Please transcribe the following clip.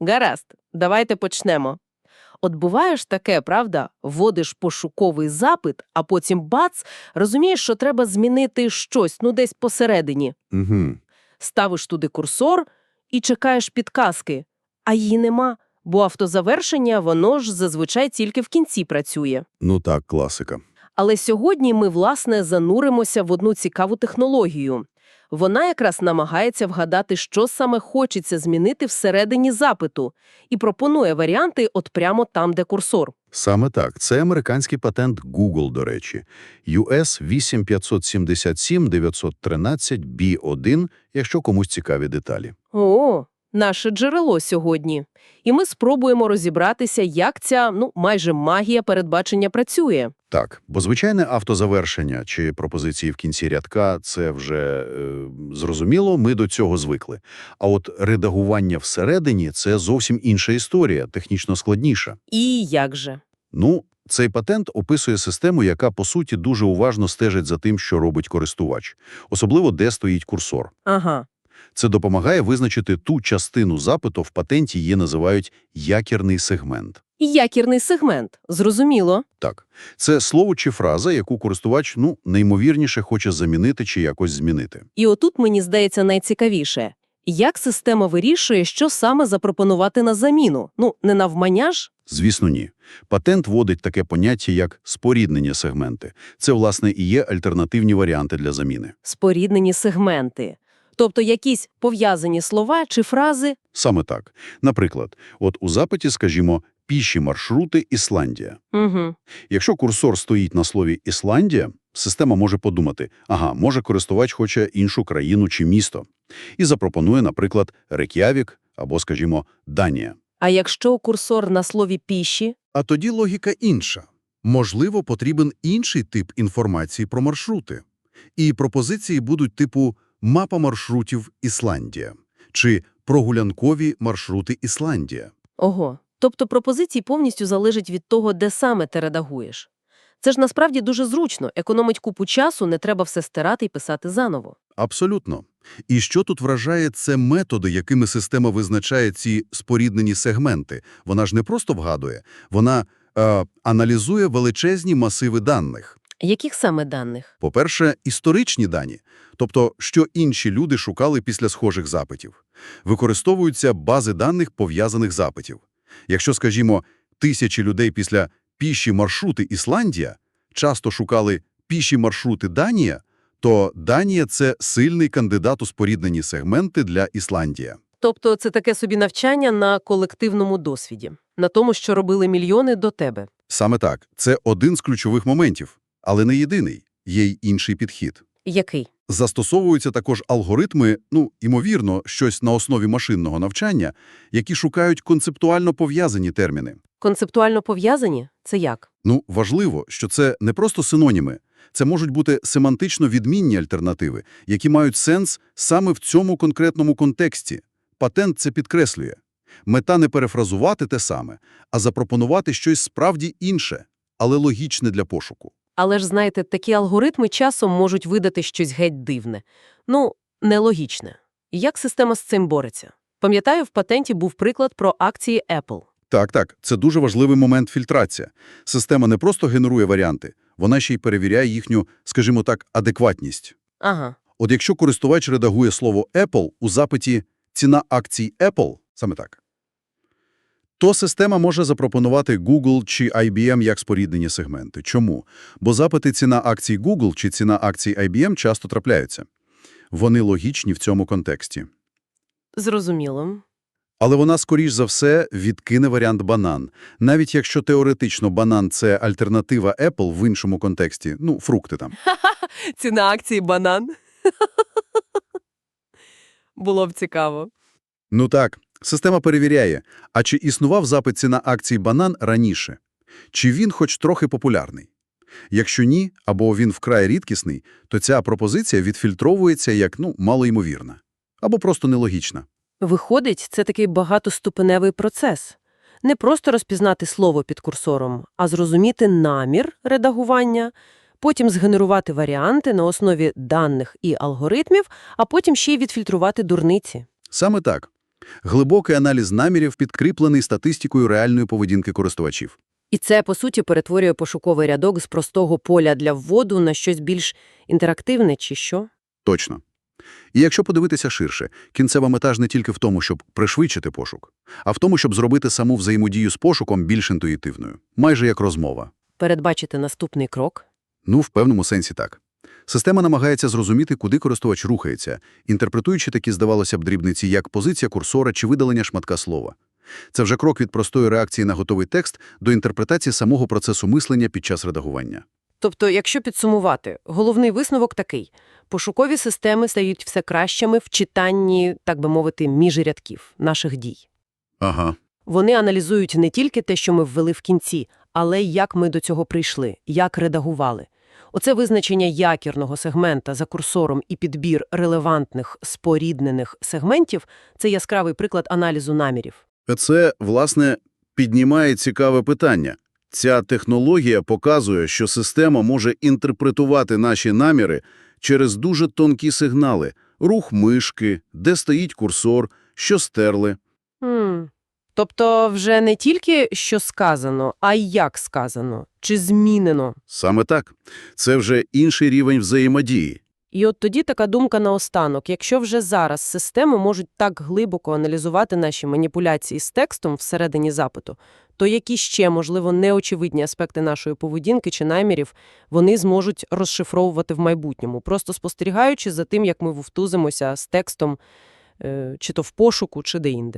Гаразд, давайте почнемо. От буває ж таке, правда? Вводиш пошуковий запит, а потім бац, розумієш, що треба змінити щось, ну десь посередині. Угу. Ставиш туди курсор і чекаєш підказки, а її нема, бо автозавершення, воно ж зазвичай тільки в кінці працює. Ну так, класика. Але сьогодні ми, власне, зануримося в одну цікаву технологію. Вона якраз намагається вгадати, що саме хочеться змінити всередині запиту, і пропонує варіанти от прямо там, де курсор. Саме так. Це американський патент Google, до речі. US 8577-913-B1, якщо комусь цікаві деталі. О, наше джерело сьогодні. І ми спробуємо розібратися, як ця, ну, майже магія передбачення працює. Так, бо звичайне автозавершення чи пропозиції в кінці рядка – це вже е, зрозуміло, ми до цього звикли. А от редагування всередині – це зовсім інша історія, технічно складніша. І як же? Ну, цей патент описує систему, яка, по суті, дуже уважно стежить за тим, що робить користувач. Особливо, де стоїть курсор. Ага. Це допомагає визначити ту частину запиту, в патенті її називають «якірний сегмент». Якірний сегмент. Зрозуміло. Так, це слово чи фраза, яку користувач, ну, неймовірніше хоче замінити чи якось змінити. І отут, мені здається, найцікавіше. Як система вирішує, що саме запропонувати на заміну? Ну, не навмання ж? Звісно, ні. Патент вводить таке поняття, як споріднення сегменти. Це, власне, і є альтернативні варіанти для заміни. Споріднені сегменти. Тобто якісь пов'язані слова чи фрази. Саме так. Наприклад, от у запиті, скажімо, «піші маршрути Ісландія». Угу. Якщо курсор стоїть на слові «Ісландія», система може подумати, ага, може користувач хоче іншу країну чи місто. І запропонує, наприклад, Рек'явік або, скажімо, Данія. А якщо курсор на слові піші, А тоді логіка інша. Можливо, потрібен інший тип інформації про маршрути. І пропозиції будуть типу «мапа маршрутів Ісландія» чи «прогулянкові маршрути Ісландія». ого. Тобто пропозиції повністю залежать від того, де саме ти редагуєш. Це ж насправді дуже зручно, економить купу часу, не треба все стирати і писати заново. Абсолютно. І що тут вражає, це методи, якими система визначає ці споріднені сегменти. Вона ж не просто вгадує, вона е, аналізує величезні масиви даних. Яких саме даних? По-перше, історичні дані, тобто, що інші люди шукали після схожих запитів. Використовуються бази даних пов'язаних запитів. Якщо, скажімо, тисячі людей після «піші маршрути Ісландія» часто шукали «піші маршрути Данія», то Данія – це сильний кандидат у споріднені сегменти для Ісландія. Тобто це таке собі навчання на колективному досвіді, на тому, що робили мільйони до тебе. Саме так, це один з ключових моментів, але не єдиний. Є й інший підхід. Який? Застосовуються також алгоритми, ну, ймовірно, щось на основі машинного навчання, які шукають концептуально пов'язані терміни. Концептуально пов'язані? Це як? Ну, важливо, що це не просто синоніми. Це можуть бути семантично відмінні альтернативи, які мають сенс саме в цьому конкретному контексті. Патент це підкреслює. Мета не перефразувати те саме, а запропонувати щось справді інше, але логічне для пошуку. Але ж, знаєте, такі алгоритми часом можуть видати щось геть дивне. Ну, нелогічне. Як система з цим бореться? Пам'ятаю, в патенті був приклад про акції Apple. Так, так, це дуже важливий момент фільтрація. Система не просто генерує варіанти, вона ще й перевіряє їхню, скажімо так, адекватність. Ага. От якщо користувач редагує слово Apple у запиті «ціна акцій Apple», саме так, то система може запропонувати Google чи IBM як споріднені сегменти. Чому? Бо запити «ціна акцій Google» чи «ціна акцій IBM» часто трапляються. Вони логічні в цьому контексті. Зрозуміло. Але вона, скоріш за все, відкине варіант банан. Навіть якщо теоретично банан – це альтернатива Apple в іншому контексті, ну, фрукти там. Ціна акції банан. Було б цікаво. Ну так, система перевіряє, а чи існував запит ціна акцій банан раніше? Чи він хоч трохи популярний? Якщо ні, або він вкрай рідкісний, то ця пропозиція відфільтровується як, ну, малоймовірна. Або просто нелогічна. Виходить, це такий багатоступеневий процес. Не просто розпізнати слово під курсором, а зрозуміти намір редагування, потім згенерувати варіанти на основі даних і алгоритмів, а потім ще й відфільтрувати дурниці. Саме так. Глибокий аналіз намірів підкріплений статистикою реальної поведінки користувачів. І це, по суті, перетворює пошуковий рядок з простого поля для вводу на щось більш інтерактивне чи що? Точно. І якщо подивитися ширше, кінцева мета ж не тільки в тому, щоб пришвидшити пошук, а в тому, щоб зробити саму взаємодію з пошуком більш інтуїтивною, майже як розмова. Передбачити наступний крок? Ну, в певному сенсі так. Система намагається зрозуміти, куди користувач рухається, інтерпретуючи такі, здавалося б, дрібниці, як позиція курсора чи видалення шматка слова. Це вже крок від простої реакції на готовий текст до інтерпретації самого процесу мислення під час редагування. Тобто, якщо підсумувати, головний висновок такий. Пошукові системи стають все кращими в читанні, так би мовити, між рядків наших дій. Ага. Вони аналізують не тільки те, що ми ввели в кінці, але й як ми до цього прийшли, як редагували. Оце визначення якірного сегмента за курсором і підбір релевантних споріднених сегментів – це яскравий приклад аналізу намірів. Це, власне, піднімає цікаве питання. Ця технологія показує, що система може інтерпретувати наші наміри через дуже тонкі сигнали – рух мишки, де стоїть курсор, що стерли. Хм. Тобто вже не тільки що сказано, а й як сказано, чи змінено. Саме так. Це вже інший рівень взаємодії. І от тоді така думка наостанок. Якщо вже зараз системи можуть так глибоко аналізувати наші маніпуляції з текстом всередині запиту, то які ще, можливо, неочевидні аспекти нашої поведінки чи намірів вони зможуть розшифровувати в майбутньому, просто спостерігаючи за тим, як ми вовтузимося з текстом, е, чи то в пошуку, чи де-інде.